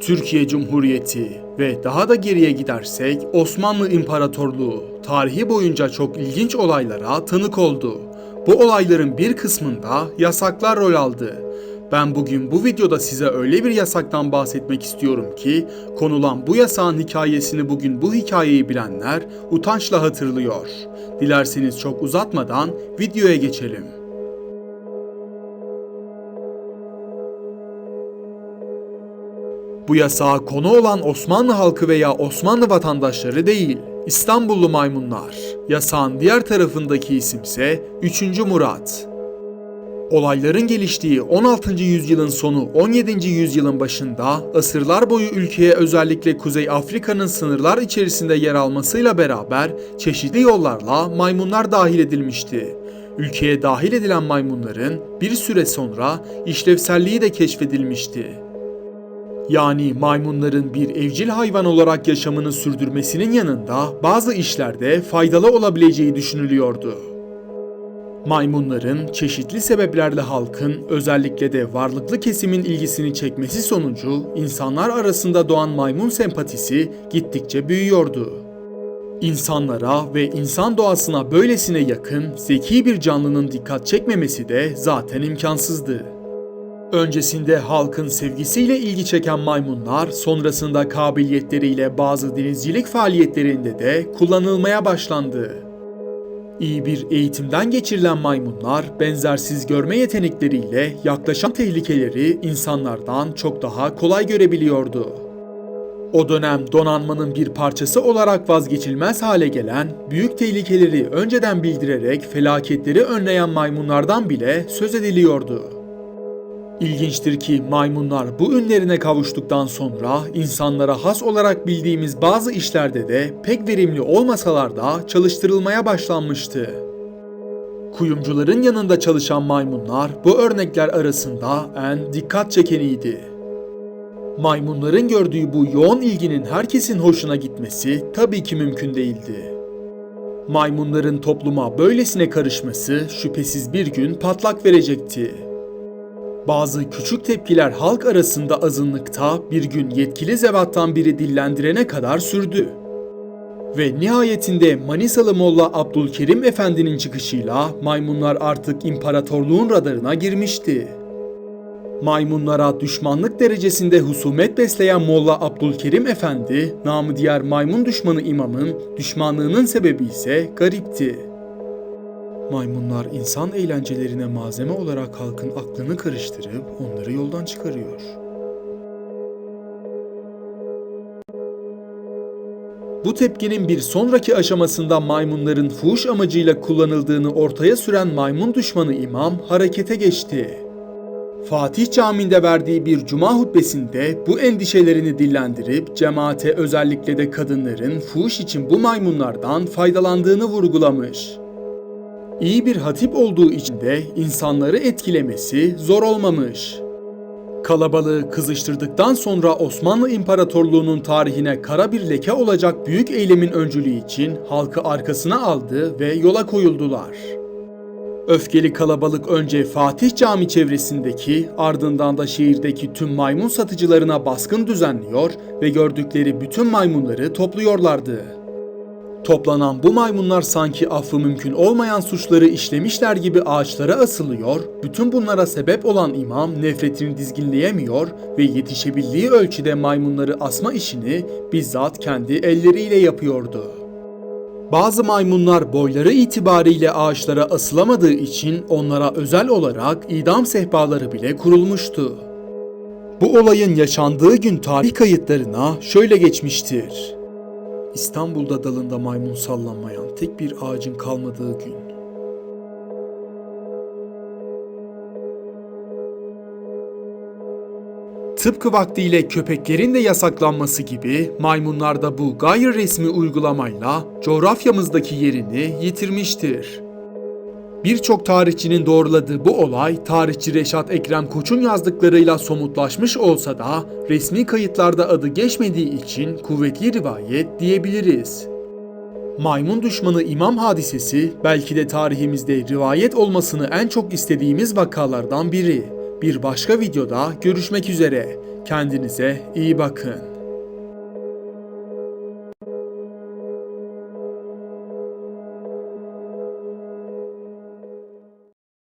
Türkiye Cumhuriyeti ve daha da geriye gidersek Osmanlı İmparatorluğu tarihi boyunca çok ilginç olaylara tanık oldu. Bu olayların bir kısmında yasaklar rol aldı. Ben bugün bu videoda size öyle bir yasaktan bahsetmek istiyorum ki konulan bu yasağın hikayesini bugün bu hikayeyi bilenler utançla hatırlıyor. Dilerseniz çok uzatmadan videoya geçelim. Bu yasağa konu olan Osmanlı halkı veya Osmanlı vatandaşları değil, İstanbullu maymunlar. Yasağın diğer tarafındaki isimse 3. Murat. Olayların geliştiği 16. yüzyılın sonu 17. yüzyılın başında asırlar boyu ülkeye özellikle Kuzey Afrika'nın sınırlar içerisinde yer almasıyla beraber çeşitli yollarla maymunlar dahil edilmişti. Ülkeye dahil edilen maymunların bir süre sonra işlevselliği de keşfedilmişti. Yani maymunların bir evcil hayvan olarak yaşamını sürdürmesinin yanında bazı işlerde faydalı olabileceği düşünülüyordu. Maymunların çeşitli sebeplerle halkın özellikle de varlıklı kesimin ilgisini çekmesi sonucu insanlar arasında doğan maymun sempatisi gittikçe büyüyordu. İnsanlara ve insan doğasına böylesine yakın, zeki bir canlının dikkat çekmemesi de zaten imkansızdı. Öncesinde halkın sevgisiyle ilgi çeken maymunlar, sonrasında kabiliyetleriyle bazı denizcilik faaliyetlerinde de kullanılmaya başlandı. İyi bir eğitimden geçirilen maymunlar, benzersiz görme yetenekleriyle yaklaşan tehlikeleri insanlardan çok daha kolay görebiliyordu. O dönem donanmanın bir parçası olarak vazgeçilmez hale gelen, büyük tehlikeleri önceden bildirerek felaketleri önleyen maymunlardan bile söz ediliyordu. İlginçtir ki maymunlar bu ünlerine kavuştuktan sonra insanlara has olarak bildiğimiz bazı işlerde de pek verimli olmasalar da çalıştırılmaya başlanmıştı. Kuyumcuların yanında çalışan maymunlar bu örnekler arasında en dikkat çekeniydi. Maymunların gördüğü bu yoğun ilginin herkesin hoşuna gitmesi tabii ki mümkün değildi. Maymunların topluma böylesine karışması şüphesiz bir gün patlak verecekti. Bazı küçük tepkiler halk arasında azınlıkta bir gün yetkili zevattan biri dillendirene kadar sürdü. Ve nihayetinde Manisalı Molla Abdülkerim Efendi'nin çıkışıyla maymunlar artık imparatorluğun radarına girmişti. Maymunlara düşmanlık derecesinde husumet besleyen Molla Abdülkerim Efendi, namı diğer maymun düşmanı imamın düşmanlığının sebebi ise garipti. Maymunlar insan eğlencelerine malzeme olarak halkın aklını karıştırıp onları yoldan çıkarıyor. Bu tepkinin bir sonraki aşamasında maymunların fuhuş amacıyla kullanıldığını ortaya süren maymun düşmanı imam harekete geçti. Fatih Camii'nde verdiği bir cuma hutbesinde bu endişelerini dillendirip cemaate özellikle de kadınların fuhuş için bu maymunlardan faydalandığını vurgulamış. İyi bir hatip olduğu için de insanları etkilemesi zor olmamış. Kalabalığı kızıştırdıktan sonra Osmanlı İmparatorluğu'nun tarihine kara bir leke olacak büyük eylemin öncülüğü için halkı arkasına aldı ve yola koyuldular. Öfkeli kalabalık önce Fatih Cami çevresindeki ardından da şehirdeki tüm maymun satıcılarına baskın düzenliyor ve gördükleri bütün maymunları topluyorlardı. Toplanan bu maymunlar sanki affı mümkün olmayan suçları işlemişler gibi ağaçlara asılıyor, bütün bunlara sebep olan imam nefretini dizginleyemiyor ve yetişebildiği ölçüde maymunları asma işini bizzat kendi elleriyle yapıyordu. Bazı maymunlar boyları itibariyle ağaçlara asılamadığı için onlara özel olarak idam sehpaları bile kurulmuştu. Bu olayın yaşandığı gün tarih kayıtlarına şöyle geçmiştir. İstanbul'da dalında maymun sallanmayan tek bir ağacın kalmadığı gün. Tıpkı vaktiyle köpeklerin de yasaklanması gibi maymunlar da bu gayri resmi uygulamayla coğrafyamızdaki yerini yitirmiştir. Birçok tarihçinin doğruladığı bu olay tarihçi Reşat Ekrem Koç'un yazdıklarıyla somutlaşmış olsa da resmi kayıtlarda adı geçmediği için kuvvetli rivayet diyebiliriz. Maymun düşmanı imam hadisesi belki de tarihimizde rivayet olmasını en çok istediğimiz vakalardan biri. Bir başka videoda görüşmek üzere. Kendinize iyi bakın.